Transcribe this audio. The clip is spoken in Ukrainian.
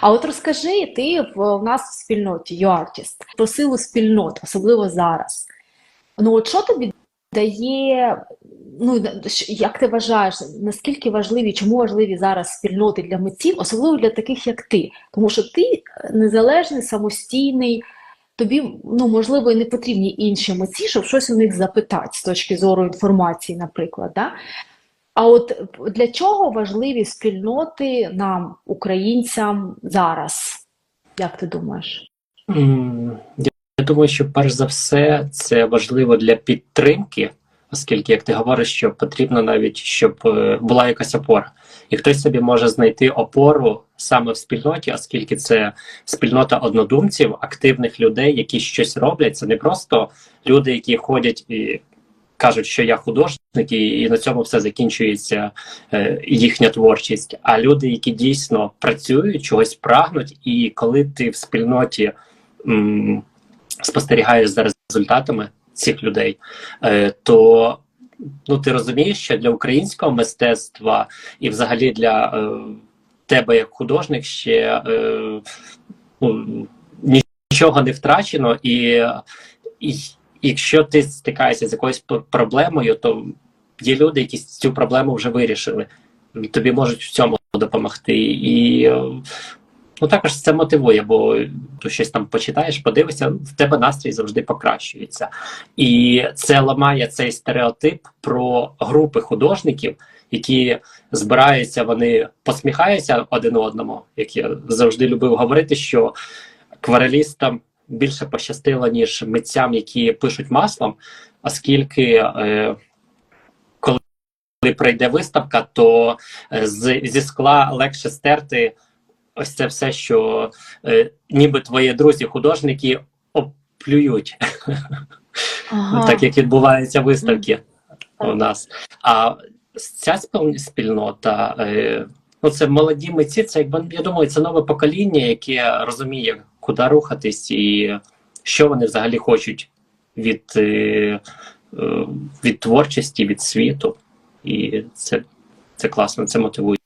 А от розкажи, ти в у нас в спільноті YouArtist, про силу спільнот, особливо зараз. Ну, от що тобі дає, ну як ти вважаєш, наскільки важливі, чому важливі зараз спільноти для митців, особливо для таких, як ти? Тому що ти незалежний, самостійний, тобі, ну, можливо, і не потрібні інші митці, щоб щось у них запитати з точки зору інформації, наприклад. Да? А от для чого важливі спільноти нам, українцям, зараз? Як ти думаєш? Я думаю, що перш за все це важливо для підтримки, оскільки, як ти говориш, що потрібно навіть, щоб е, була якась опора. І хтось собі може знайти опору саме в спільноті, оскільки це спільнота однодумців, активних людей, які щось роблять. Це не просто люди, які ходять і кажуть, що я художник, і, і на цьому все закінчується е, їхня творчість. А люди, які дійсно працюють, чогось прагнуть, і коли ти в спільноті м, спостерігаєш за результатами цих людей, е, то ну, ти розумієш, що для українського мистецтва і взагалі для е, тебе як художник ще е, ну, нічого не втрачено, і, і якщо ти стикаєшся з якоюсь проблемою, то є люди, які цю проблему вже вирішили. Тобі можуть в цьому допомогти. І е, ну, також це мотивує, бо ти щось там почитаєш, подивишся, в тебе настрій завжди покращується. І це ламає цей стереотип про групи художників, які збираються, вони посміхаються один одному, як я завжди любив говорити, що акварелістам більше пощастило, ніж митцям, які пишуть маслом, оскільки е, коли прийде виставка, то е, з, зі скла легше стерти ось це все, що е, ніби твої друзі-художники оплюють, Ага. так як відбуваються виставки у нас. А ця спіл- спільнота. Е, Ну, це молоді митці, це якби я думаю, це нове покоління, яке розуміє, куди рухатись і що вони взагалі хочуть від, е, е, від творчості, від світу. І це, це класно, це мотивує.